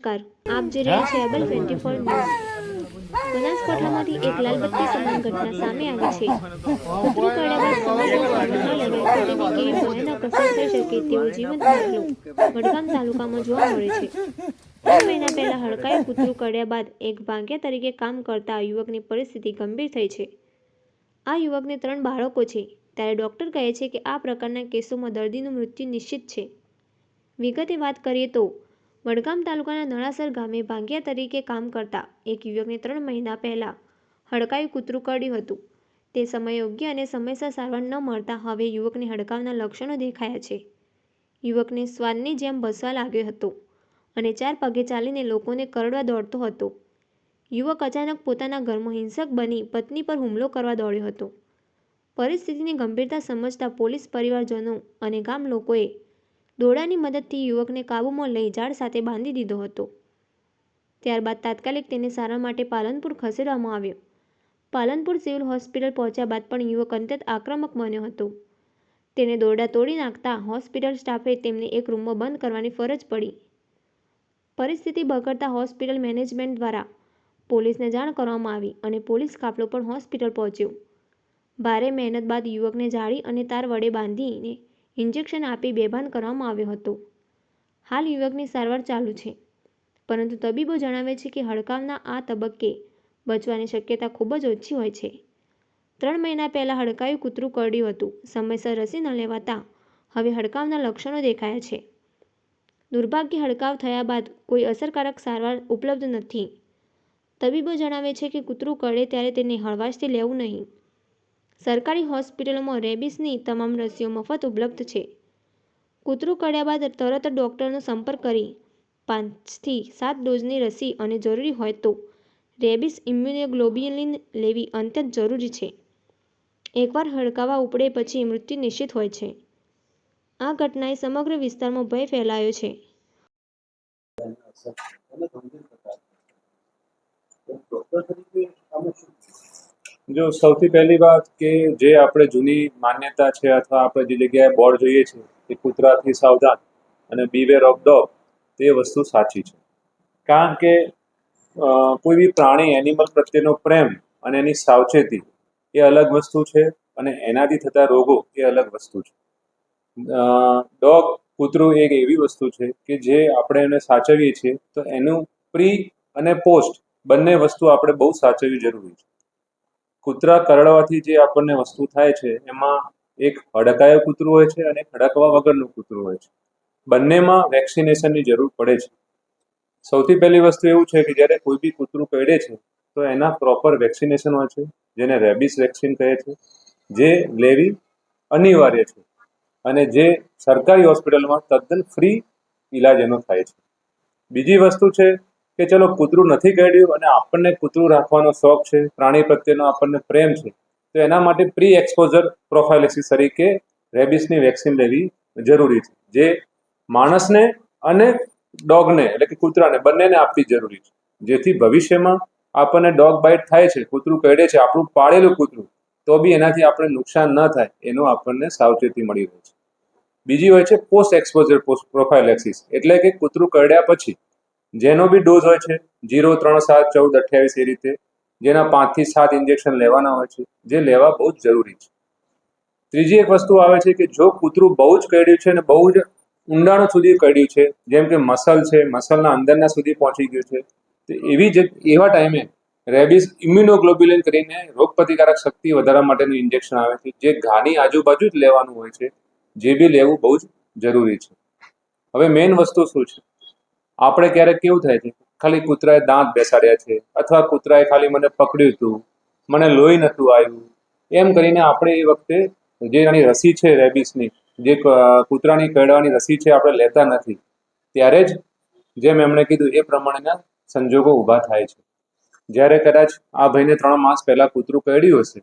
નમસ્કાર આપ જોઈ રહ્યા છો એબલ ટ્વેન્ટી ફોર ન્યૂઝ બનાસકાંઠામાંથી એક લાલબત્તી સમાન ઘટના સામે આવી છે. કૂતરું કાઢ્યા બાદ સમાજમાં લગાય તો તેની કેવી ભયાનક અસર થઈ શકે તેવો જીવંત દાખલો વડગામ તાલુકામાં જોવા મળે છે. ત્રણ મહિના પહેલા હડકાયું કૂતરું કાઢ્યા બાદ એક ભાગ્યા તરીકે કામ કરતા યુવકની પરિસ્થિતિ ગંભીર થઈ છે. આ યુવકને ત્રણ બાળકો છે. ત્યારે ડૉક્ટર કહે છે કે આ પ્રકારના કેસોમાં દર્દીનું મૃત્યુ નિશ્ચિત છે. વિગતે વાત કરીએ તો વડગામ તાલુકાના નળાસર ગામે ભાંગ્યા તરીકે કામ કરતા એક યુવકને ત્રણ મહિના પહેલાં હડકાયું કૂતરું કરડ્યું હતું. તે સમયે યોગ્ય અને સમયસર સારવાર ન મળતા હવે યુવકને હડકાવના લક્ષણો દેખાયા છે. યુવકને શ્વાનની જેમ બસવા લાગ્યો હતો અને ચાર પગે ચાલીને લોકોને કરડવા દોડતો હતો. યુવક અચાનક પોતાના ઘરમાં હિંસક બની પત્ની પર હુમલો કરવા દોડ્યો હતો. પરિસ્થિતિની ગંભીરતા સમજતા પોલીસ પરિવારજનો અને ગામ લોકોએ દોરડાની મદદથી યુવકને કાબૂમાં લઈ ઝાડ સાથે બાંધી દીધો હતો. ત્યારબાદ તાત્કાલિક તેને સારવાર માટે પાલનપુર ખસેડવામાં આવ્યો. પાલનપુર સિવિલ હોસ્પિટલ પહોંચ્યા બાદ પણ યુવક અત્યંત આક્રમક બન્યો હતો. તેને દોરડા તોડી નાખતા હોસ્પિટલ સ્ટાફે તેમને એક રૂમમાં બંધ કરવાની ફરજ પડી. પરિસ્થિતિ બગડતા હોસ્પિટલ મેનેજમેન્ટ દ્વારા પોલીસને જાણ કરવામાં આવી અને પોલીસ કાફલો પણ હોસ્પિટલ પહોંચ્યો. ભારે મહેનત બાદ યુવકને જાળી અને તાર વડે બાંધીને ઇન્જેક્શન આપી બેભાન કરવામાં આવ્યો હતો. હાલ યુવકની સારવાર ચાલુ છે. પરંતુ તબીબો જણાવે છે કે હડકાવના આ તબક્કે બચવાની શક્યતા ખૂબ જ ઓછી હોય છે. ત્રણ મહિના પહેલાં હડકાયું કૂતરું કરડ્યું હતું. સમયસર રસી ન લેવાતા હવે હડકાવના લક્ષણો દેખાયા છે. દુર્ભાગ્ય હડકાવ થયા બાદ કોઈ અસરકારક સારવાર ઉપલબ્ધ નથી. તબીબો જણાવે છે કે કૂતરું કરડે ત્યારે તેને હળવાશથી લેવું નહીં. સરકારી હોસ્પિટલોમાં રેબિસની તમામ રસીઓ મફત ઉપલબ્ધ છે. કૂતરું કડ્યા બાદ તરત ડૉક્ટરનો સંપર્ક કરી પાંચથી સાત ડોઝની રસી અને જરૂરી હોય તો રેબિસ ઇમ્યુનોગ્લોબ્યુલિન લેવી અત્યંત જરૂરી છે. એકવાર હડકાવા ઉપડે પછી મૃત્યુ નિશ્ચિત હોય છે. આ ઘટનાએ સમગ્ર વિસ્તારમાં ભય ફેલાયો છે. જો સૌથી પહેલી વાત કે જે આપણે જૂની માન્યતા છે અથવા આપણે જે જગ્યાએ બોર્ડ જોઈએ છે કે કૂતરાથી સાવધાન અને બીવેર ઓફ ડોગ તે વસ્તુ સાચી છે. કારણ કે કોઈ બી પ્રાણી એનિમલ પ્રત્યેનો પ્રેમ અને એની સાવચેતી એ અલગ વસ્તુ છે અને એનાથી થતા રોગો એ અલગ વસ્તુ છે. ડોગ કૂતરું એક એવી વસ્તુ છે કે જે આપણે એને સાચવીએ છીએ તો એનું પ્રી અને પોસ્ટ બંને વસ્તુ આપણે બહુ સાચવવી જરૂરી છે. કૂતરા કરડવાથી જે આપણને વસ્તુ થાય છે, એમાં એક હડકાયો કૂતરું હોય છે અને હડકવા વગરનું કૂતરું હોય છે. બંનેમાં વેક્સિનેશનની જરૂર પડે છે. સૌથી પહેલી વસ્તુ એવું છે કે જ્યારે કોઈ બી કૂતરું કરડે છે, તો એના પ્રોપર વેક્સિનેશન હોય છે, જેને રેબિસ વેક્સિન કહે છે, જે લેવી અનિવાર્ય છે અને જે સરકારી હોસ્પિટલમાં તદ્દન ફ્રી ઈલાજ એનો થાય છે. બીજી વસ્તુ છે કે ચલો કૂતરું નથી કરડ્યું અને આપણને કૂતરું રાખવાનો શોખ છે, પ્રાણી પ્રત્યેનો આપણને પ્રેમ છે, તો એના માટે પ્રી એક્સપોઝર પ્રોફાઇલેક્સિસ તરીકે રેબિસની વેક્સિન લેવી જરૂરી છે, જે માણસને અને ડોગને એટલે કે કૂતરાને બંનેને આપવી જરૂરી છે, જેથી ભવિષ્યમાં આપણને ડોગ બાઇટ થાય છે, કૂતરું કરડે છે, આપણું પાળેલું કૂતરું, તો બી એનાથી આપણે નુકસાન ન થાય, એનું આપણને સાવચેતી મળી રહે છે. બીજી હોય છે પોસ્ટ એક્સપોઝર પ્રોફાઇલેક્સિસ એટલે કે કૂતરું કરડ્યા પછી જેનો બી ડોઝ હોય છે, જીરો, ત્રણ, સાત, ચૌદ, અઠ્યાવીસ એ રીતે, જેના પાંચથી સાત ઇન્જેક્શન લેવાના હોય છે, જે લેવા બહુ જ જરૂરી છે. ત્રીજી એક વસ્તુ આવે છે કે જો કૂતરું બહુ જ કરડ્યું છે અને બહુ જ ઊંડાણ સુધી કરડ્યું છે, જેમ કે મસલ છે, મસલના અંદરના સુધી પહોંચી ગયું છે, તો એવી જ, એવા ટાઈમે રેબિસ ઇમ્યુનોગ્લોબ્યુલિન કરીને રોગપ્રતિકારક શક્તિ વધારવા માટેનું ઇન્જેક્શન આવે છે, જે ઘાની આજુબાજુ જ લેવાનું હોય છે, જે બી લેવું બહુ જ જરૂરી છે. હવે મેઇન વસ્તુ શું છે? આપણે ક્યારેક કેવું થાય છે? ખાલી કૂતરાએ દાંત બેસાડ્યા છે અથવા કૂતરાએ ખાલી મને પકડ્યું હતું, મને લોહી નહોતું આવ્યું. એમ કરીને આપણે એ વખતે જે એની રસી છે રેબિસની જે કૂતરાની કરડવાની રસી છે આપણે લેતા નથી, ત્યારે જ જેમ એમણે કીધું એ પ્રમાણેના સંજોગો ઊભા થાય છે. જ્યારે કદાચ આ ભાઈને ત્રણ માસ પહેલાં કૂતરું કરડ્યું હશે,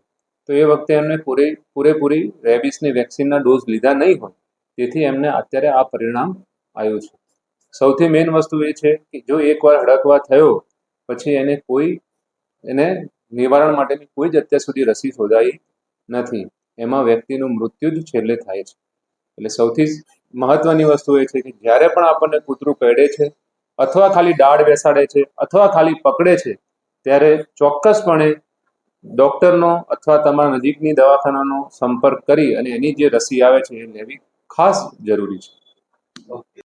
તો એ વખતે એમને પૂરે, પૂરેપૂરી રેબિસની વેક્સિનના ડોઝ લીધા નહીં હોય. તેથી એમને અત્યારે આ પરિણામ આવ્યું છે. સૌથી મેઇન વસ્તુ એ છે કે જો એકવાર હડકવા થયો, પછી એને કોઈ, એને નિવારણ માટેની કોઈ જ અત્યાર સુધી રસી શોધાઈ નથી. એમાં વ્યક્તિનું મૃત્યુ જ છેલ્લે થાય છે. એટલે સૌથી મહત્વની વસ્તુ એ છે કે જ્યારે પણ આપણને કૂતરું કરડે છે, અથવા ખાલી દાઢ બેસાડે છે, અથવા ખાલી પકડે છે, ત્યારે ચોક્કસપણે ડૉક્ટરનો અથવા તમારા નજીકની દવાખાનાનો સંપર્ક કરી અને એની જે રસી આવે છે એ લેવી ખાસ જરૂરી છે.